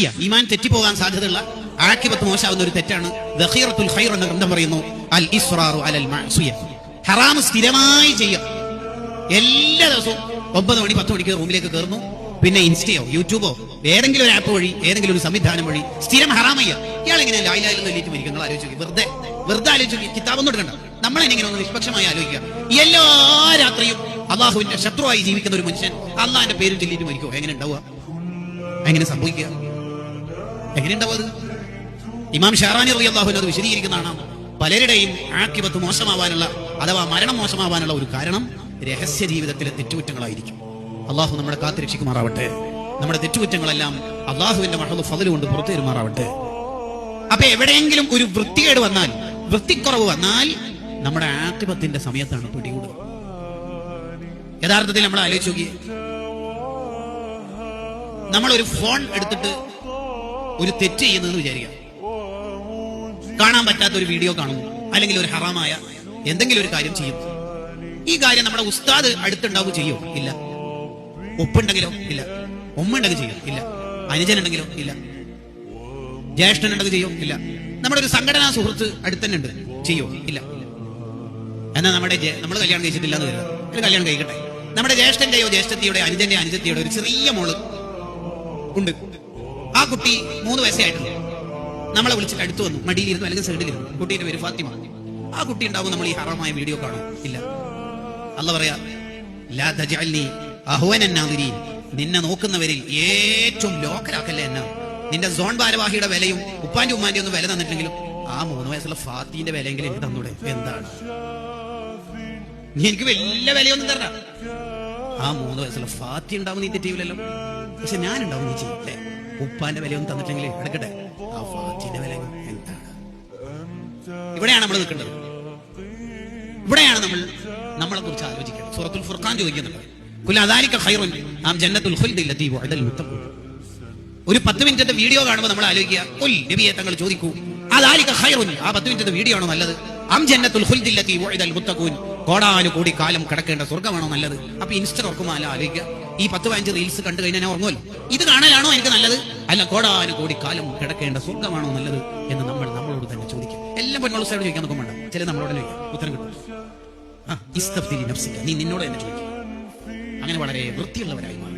മഅസുയ ഈമാൻ തെറ്റിപ്പോകാൻ സാധ്യതയുള്ള ആക്കിപത്ത് മോശാവുന്ന ഒരു തെറ്റാണ്. എന്ന ഗ്രന്ഥം പറയുന്നു അൽ ഇസ്റാറു അലൽ മഅസുയ. ഹറാം സ്ഥിരമായി ചെയ്യാം. എല്ലാ ദിവസവും ഒമ്പത് മണി പത്ത് മണിക്ക് റൂമിലേക്ക് കയറുന്നു. പിന്നെ ഇൻസ്റ്റയോ യൂട്യൂബോ ഏതെങ്കിലും ഒരു ആപ്പ് വഴി ഏതെങ്കിലും ഒരു സംവിധാനം വഴി സ്ഥിരം ഹറാമയ്യ ഇയാളെങ്ങനെ ലായിലായിരുന്നു ലായിലായാലും എല്ലിട്ട് മരിക്കും നിങ്ങൾ ആലോചിച്ചു വെറുതെ വെറുതെ ആലോചിച്ചു കിതാബൊന്നും എടുക്കണ്ട. നമ്മൾ എങ്ങനെ ഒന്ന് നിഷ്പക്ഷമായി ആലോചിക്കുക? എല്ലാ രാത്രിയും അള്ളാഹുവിന്റെ ശത്രുവായി ജീവിക്കുന്ന ഒരു മനുഷ്യൻ അള്ളാഹിന്റെ പേര് ചൊല്ലിയിട്ട് മരിക്കുമോ എങ്ങനെ ഉണ്ടാവുക? എങ്ങനെ സംഭവിക്കുക? എങ്ങനെ ഉണ്ടാവുക അത്? ഇമാം ഷാറാനി റബി അള്ളാഹു അത് വിശദീകരിക്കുന്നതാണ് പലരുടെയും ആക്കിപത്ത് മോശമാവാനുള്ള അഥവാ മരണം മോശമാവാനുള്ള ഒരു കാരണം രഹസ്യ ജീവിതത്തിലെ തെറ്റുകുറ്റങ്ങളായിരിക്കും. അള്ളാഹു നമ്മളെ കാത്തുരക്ഷിക്കുമാറാവട്ടെ നമ്മുടെ തെറ്റുകുറ്റങ്ങളെല്ലാം അള്ളാഹുവിന്റെ മഹദ് ഫതൽ കൊണ്ട് പുറത്തു തരുമാറാവട്ടെ. അപ്പൊ എവിടെയെങ്കിലും ഒരു വൃത്തികേട് വന്നാൽ വൃത്തിക്കുറവ് വന്നാൽ നമ്മുടെ ആക്കിപത്തിന്റെ സമയത്താണ് പിടികൂടുക യഥാർത്ഥത്തിൽ നമ്മൾ ആലോചിച്ച് നോക്കിയേ. ഒരു ഫോൺ എടുത്തിട്ട് ഒരു തെറ്റ് ചെയ്യുന്നതെന്ന് വിചാരിക്കുക കാണാൻ പറ്റാത്ത ഒരു വീഡിയോ കാണുന്നു. അല്ലെങ്കിൽ ഒരു ഹറാമായ എന്തെങ്കിലും ഒരു കാര്യം ചെയ്യുന്നു ഈ കാര്യം നമ്മുടെ ഉസ്താദ് അടുത്തുണ്ടാവും ചെയ്യോ? ഇല്ല. ഉപ്പുണ്ടെങ്കിലോ? ഇല്ല. ഉമ്മ ഉണ്ടെങ്കിൽ ചെയ്യോ? ഇല്ല. അനുജനുണ്ടെങ്കിലോ? ഇല്ല. ജ്യേഷ്ഠനുണ്ടെങ്കിൽ ചെയ്യോ? ഇല്ല. നമ്മുടെ ഒരു സംഘടനാ സുഹൃത്ത് അടുത്തന്നെ ഉണ്ട് ചെയ്യോ? ഇല്ല. എന്നാൽ നമ്മുടെ നമ്മൾ കല്യാണം കഴിച്ചിട്ടില്ല എന്ന് ഒരു കല്യാണം കഴിക്കട്ടെ. നമ്മുടെ ജ്യേഷ്ഠന്റെയോ ജ്യേഷ്ഠത്തിയുടെ അനുജന്റെ അനുജത്തിയുടെ ഒരു ചെറിയ മോൾ ഉണ്ട്. ആ കുട്ടി മൂന്ന് വയസ്സായിട്ടുണ്ട്. നമ്മളെ വിളിച്ചിട്ട് അടുത്ത് വന്നു. മടിയിലിരുന്നു. അല്ലെങ്കിൽ സൈഡിലിരുന്നു. കുട്ടിയുടെ പേര് ഫാത്തിമ. ആ കുട്ടി ഉണ്ടാവും നമ്മൾ ഈ ഹറമായ വീഡിയോ കാണും. ഇല്ല. അല്ല പറയാ നിന്നെ നോക്കുന്നവരിൽ ഏറ്റവും ലോക്കലാക്കല്ലേ എന്നാ? നിന്റെ സോൺ ഭാരവാഹിയുടെ വിലയും ഉപ്പാന്റെ ഉമ്മാന്റെ ഒന്നും വില തന്നിട്ടില്ലെങ്കിലും ആ മൂന്ന് വയസ്സുള്ള ഫാത്തിന്റെ വിലയെങ്കിലും എനിക്ക് തന്നൂടെ? എന്താണ്? നീ എനിക്ക് വലിയ വിലയൊന്നും തരണ ആ മൂന്ന് വയസ്സുള്ള ഫാത്തി ഉണ്ടാവും നീ തെറ്റിയില്ലല്ലോ. പക്ഷെ ഞാൻ ഉണ്ടാവും നീ ചെയ്യില്ലേ? ഉപ്പാന്റെ വിലയൊന്നും തന്നിട്ടെങ്കിൽ എടുക്കട്ടെ? ആ ഫാത്തിന്റെ വില എന്താണ് ഇവിടെയാണ് നമ്മൾ നിൽക്കേണ്ടത്. ഇവിടെയാണ് നമ്മൾ നമ്മളെ കുറിച്ച് ആലോചിക്കേണ്ടത്. സൂറത്തുൽ ഫുർഖാൻ ചോദിക്കുന്നുണ്ട്. കുല അദാലിക ഖൈറുൻ ആം ജന്നത്തുൽ ഖുൽദി ലത്തി വഅദൽ മുത്തഖൂൻ ഒരു പത്ത് മിനിറ്റത്തെ വീഡിയോ കാണുമ്പോൾ നമ്മൾ ആലോചിക്കുക ഉൽ നബിയെ തങ്ങൾ ചോദിക്കൂ അദാലിക ഖൈറുൻ ആ പത്ത് മിനിറ്റത്തെ വീഡിയോ ആണോ നല്ലത്? അം ജന്നത്തുൽ ഖുൽദി ലത്തി വഅദൽ മുത്തഖൂൻ. കോടാനു കോടി കാലം കിടക്കേണ്ട സ്വർഗമാണോ നല്ലത്? അപ്പൊ ഇൻസ്റ്റ ഉറക്കുമ്പോൾ ആലോചിക്കുക. ഈ പത്ത് പതിനഞ്ച് റീൽസ് കണ്ടു കഴിഞ്ഞാൽ ഞാൻ ഉറങ്ങുമല്ലോ. ഇത് കാണലാണോ എനിക്ക് നല്ലത്? അല്ല കോടാനും കോടി കാലം കിടക്കേണ്ട സ്വർഗമാണോ നല്ലത് എന്ന് നമ്മൾ നമ്മളോട് തന്നെ ചോദിക്കും. എല്ലാം പൊന്നുള്ള സൈഡ് ചോദിക്കാൻ നോക്കാൻ വേണ്ട ചില നമ്മളോട് ഉത്തരം കിട്ടും. നീ നിന്നോട് തന്നെ ചോദിക്കും. അങ്ങനെ വളരെ വൃത്തിയുള്ളവരായി മാറും.